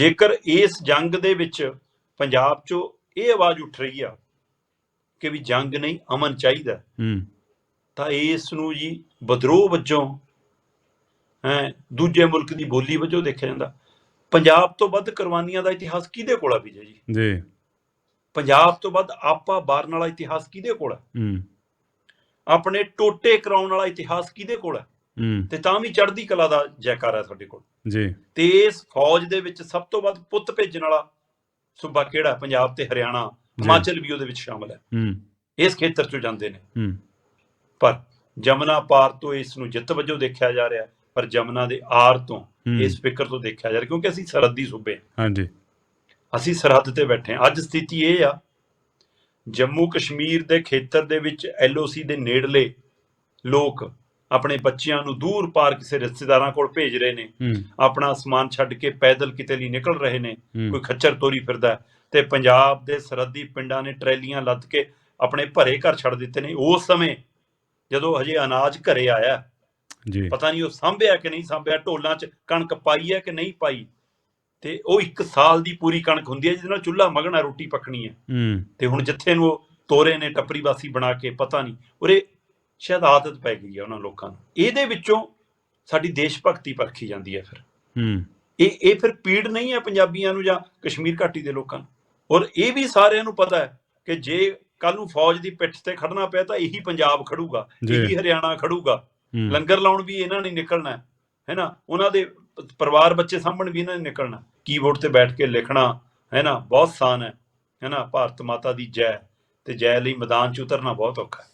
ਜੇਕਰ ਇਸ ਜੰਗ ਦੇ ਵਿੱਚ ਪੰਜਾਬ 'ਚੋਂ ਇਹ ਆਵਾਜ਼ ਉੱਠ ਰਹੀ ਆ ਕਿ ਵੀ ਜੰਗ ਨਹੀਂ ਅਮਨ ਚਾਹੀਦਾ ਹੂੰ ਤਾਂ ਇਸ ਨੂੰ ਜੀ ਵਿਦਰੋਹ ਵਜੋਂ ਹੈ ਦੂਜੇ ਮੁਲਕ ਦੀ ਬੋਲੀ ਵਜੋਂ ਦੇਖਿਆ ਜਾਂਦਾ। ਪੰਜਾਬ ਤੋਂ ਵੱਧ ਕੁਰਬਾਨੀਆਂ ਦਾ ਇਤਿਹਾਸ ਕਿਹਦੇ ਕੋਲ ਆ ਵਿਜੇ ਜੀ? ਜੀ। ਪੰਜਾਬ ਤੋਂ ਵੱਧ ਆਪਾ ਬਾਰਨ ਵਾਲਾ ਇਤਿਹਾਸ ਕਿਹਦੇ ਕੋਲ ਹੈ ਹੂੰ। ਆਪਣੇ ਟੋਟੇ ਕਰਾਉਣ ਵਾਲਾ ਇਤਿਹਾਸ ਕਿਹਦੇ ਕੋਲ ਹੂੰ ਤੇ ਤਾਂ ਵੀ ਚੜ੍ਹਦੀ ਕਲਾ ਦਾ ਜੈਕਾਰ ਹੈ ਤੁਹਾਡੇ ਕੋਲ। ਜੀ। ਤੇ ਇਸ ਫੌਜ ਦੇ ਵਿੱਚ ਸਭ ਤੋਂ ਵੱਧ ਪੁੱਤ ਭੇਜਣ ਵਾਲਾ ਸੂਬਾ ਕਿਹੜਾ? ਪੰਜਾਬ ਤੇ ਹਰਿਆਣਾ ਹਿਮਾਚਲ ਵੀ ਉਹਦੇ ਵਿੱਚ ਸ਼ਾਮਲ ਹੈ। ਹੂੰ। ਇਸ ਖੇਤਰ ਚੋਂ ਜਾਂਦੇ ਨੇ। ਹੂੰ। ਪਰ ਜਮਨਾ ਪਾਰ ਤੋਂ ਇਸ ਨੂੰ ਜਿੱਤ ਵਜੋਂ ਦੇਖਿਆ ਜਾ ਰਿਹਾ ਪਰ ਜਮਨਾ ਦੇ ਆਰ ਤੋਂ। ਇਸ ਫਿਕਰ ਤੋਂ ਦੇਖਿਆ ਜਾ ਰਿਹਾ ਕਿਉਂਕਿ ਅਸੀਂ ਸਰਹੱਦੀ ਸੂਬੇ। ਹਾਂਜੀ। ਅਸੀਂ ਸਰਹੱਦ ਤੇ ਬੈਠੇ ਹਾਂ। ਅੱਜ ਸਥਿਤੀ ਇਹ ਆ ਜੰਮੂ ਕਸ਼ਮੀਰ ਦੇ ਖੇਤਰ ਦੇ ਵਿੱਚ ਐਲਓਸੀ ਦੇ ਨੇੜਲੇ ਲੋਕ ਆਪਣੇ ਬੱਚਿਆਂ ਨੂੰ ਦੂਰ ਪਾਰ ਕਿਸੇ ਰਿਸ਼ਤੇਦਾਰਾਂ ਕੋਲ ਭੇਜ ਰਹੇ ਨੇ। ਆਪਣਾ ਸਮਾਨ ਛੱਡ ਕੇ ਪੈਦਲ ਕਿਤੇ ਲਈ ਨਿਕਲ ਰਹੇ ਨੇ। ਕੋਈ ਖੱਚਰ ਤੋਰੀ ਫਿਰਦਾ ਤੇ ਪੰਜਾਬ ਦੇ ਸਰਹੱਦੀ ਪਿੰਡਾਂ ਨੇ ਟਰੈਲੀਆਂ ਲੱਦ ਕੇ ਆਪਣੇ ਭਰੇ ਘਰ ਛੱਡ ਦਿੱਤੇ ਨੇ। ਉਸ ਸਮੇਂ ਜਦੋਂ ਹਜੇ ਅਨਾਜ ਘਰੇ ਆਇਆ ਜੀ। ਪਤਾ ਨਹੀਂ ਉਹ ਸਾਂਭਿਆ ਕਿ ਨਹੀਂ ਸਾਂਭਿਆ ਢੋਲਾਂ 'ਚ ਕਣਕ ਪਾਈ ਹੈ ਕਿ ਨਹੀਂ ਪਾਈ? ਤੇ ਉਹ ਇੱਕ ਸਾਲ ਦੀ ਪੂਰੀ ਕਣਕ ਹੁੰਦੀ ਹੈ ਜਿਹਦੇ ਨਾਲ ਚੁੱਲ੍ਹਾ ਮਗਣਾ ਰੋਟੀ ਪੱਕਣੀ ਹੈ। ਹੂੰ। ਤੇ ਹੁਣ ਜਿੱਥੇ ਨੂੰ ਉਹ ਤੋਰੇ ਨੇ ਟੱਪਰੀ ਵਾਸੀ ਬਣਾ ਕੇ ਪਤਾ ਨਹੀਂ। ਉਰੇ ਸ਼ਾਇਦ ਆਦਤ ਪੈ ਗਈ ਹੈ ਉਹਨਾਂ ਲੋਕਾਂ ਨੂੰ। ਇਹਦੇ ਵਿੱਚੋਂ ਸਾਡੀ ਦੇਸ਼ ਭਗਤੀ ਪਰਖੀ ਜਾਂਦੀ ਹੈ ਫਿਰ। ਹੂੰ। ਇਹ ਇਹ ਫਿਰ ਪੀੜ ਨਹੀਂ ਹੈ ਪੰਜਾਬੀਆਂ ਨੂੰ ਜਾਂ ਕਸ਼ਮੀਰ ਘਾਟੀ ਦੇ ਲੋਕਾਂ ਨੂੰ? ਔਰ ਇਹ ਵੀ ਸਾਰਿਆਂ ਨੂੰ ਪਤਾ ਹੈ ਕਿ ਜੇ ਕੱਲ ਨੂੰ ਫੌਜ ਦੀ ਪਿੱਠ ਤੇ ਖੜਨਾ ਪਿਆ ਤਾਂ ਇਹੀ ਪੰਜਾਬ ਖੜੂਗਾ। ਇਹੀ ਹਰਿਆਣਾ ਖੜੂਗਾ। ਲੰਗਰ ਲਾਉਣ ਵੀ ਇਹਨਾਂ ਨੇ ਨਿਕਲਣਾ ਹੈ ਹੈਨਾ ਉਹਨਾਂ ਦੇ ਪਰਿਵਾਰ ਬੱਚੇ ਸਾਂਭਣ ਵੀ ਇਹਨਾਂ ਨੇ ਨਿਕਲਣਾ ਕੀਬੋਰਡ ਤੇ ਬੈਠ ਕੇ ਲਿਖਣਾ ਹੈਨਾ ਬਹੁਤ ਆਸਾਨ ਹੈ ਹੈਨਾ ਭਾਰਤ ਮਾਤਾ ਦੀ ਜੈ ਤੇ ਜੈ ਲਈ ਮੈਦਾਨ 'ਚ ਉਤਰਨਾ ਬਹੁਤ ਔਖਾ ਹੈ।